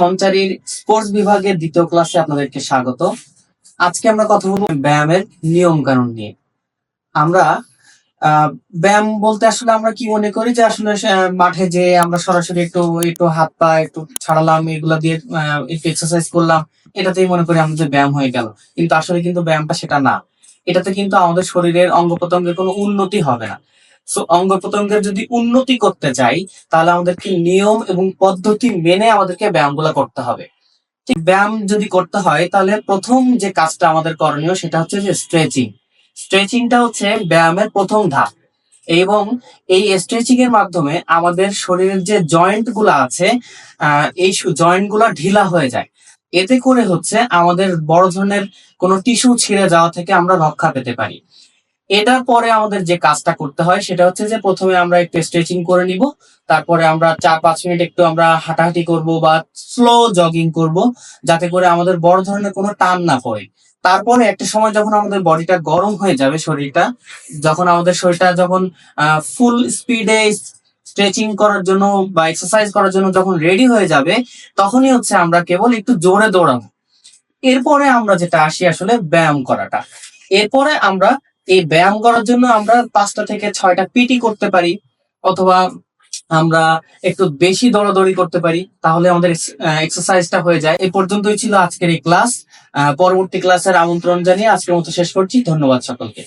সঞ্চারীর sports বিভাগের দ্বিতীয় ক্লাসে আপনাদেরকে স্বাগত। আজকে আমরা কথা বলব ব্যায়ামের নিয়ম কানুন নিয়ে। আমরা ব্যায়াম বলতে আসলে আমরা কি মনে করি যে আসলে মাঠে যে আমরা সরাসরি একটু একটু হাত পা একটু ছাড়ালাম, এগুলা দিয়ে একটু এক্সারসাইজ করলাম, এটাতেই মনে করি আমাদের ব্যায়াম হয়ে গেল। কিন্তু আসলে কিন্তু ব্যায়ামটা সেটা না। এটাতে কিন্তু আমাদের শরীরের অঙ্গ প্রত্যঙ্গের কোনো উন্নতি হবে না। সো অঙ্গ প্রত্যঙ্গের যদি উন্নতি করতে চাই তাহলে আমাদেরকে নিয়ম এবং পদ্ধতি মেনে আমাদেরকে ব্যায়ামগুলো করতে হবে। ব্যায়াম যদি করতে হয়, তাহলে প্রথম যে কাজটা আমাদের করণীয় সেটা হচ্ছে যে স্ট্রেচিং স্ট্রেচিংটা হচ্ছে ব্যায়ামের প্রথম ধাপ। এবং এই স্ট্রেচিং এর মাধ্যমে আমাদের শরীরের যে জয়েন্টগুলো আছে এই জয়েন্টগুলো ঢিলা হয়ে যায়। এতে করে হচ্ছে আমাদের বড় ধরনের কোনো টিস্যু ছিঁড়ে যাওয়া থেকে আমরা রক্ষা পেতে পারি। এটার পরে আমাদের যে কাজটা করতে হয় সেটা হচ্ছে যে প্রথমে আমরা একটু স্ট্রেচিং করে নিব, তারপরে আমরা চার পাঁচ মিনিট একটু আমরা হাঁটাহাঁটি করব বা স্লো জগিং করব, যাতে করে আমাদের বড় ধরনের কোনো টান না পড়ে। তারপরে একটা সময় যখন আমাদের বডিটা গরম হয়ে যাবে শরীরটা, যখন আমাদের শরীরটা যখন ফুল স্পিডে স্ট্রেচিং করার জন্য বা এক্সারসাইজ করার জন্য যখন রেডি হয়ে যাবে, তখনই হচ্ছে আমরা কেবল একটু জোরে দৌড়াবো। এরপরে আমরা যেটা আসি আসলে ব্যায়াম করাটা। এরপরে আমরা এই ব্যায়াম করার জন্য আমরা পাঁচটা থেকে ছয়টা পিটি করতে পারি, অথবা আমরা একটু বেশি দৌড়াদৌড়ি করতে পারি, তাহলে আমাদের এক্সারসাইজটা হয়ে যায়। এ পর্যন্তই ছিল আজকের এই ক্লাস পরবর্তী ক্লাসের আমন্ত্রণ জানিয়ে আজকের মতো শেষ করছি। ধন্যবাদ সকলকে।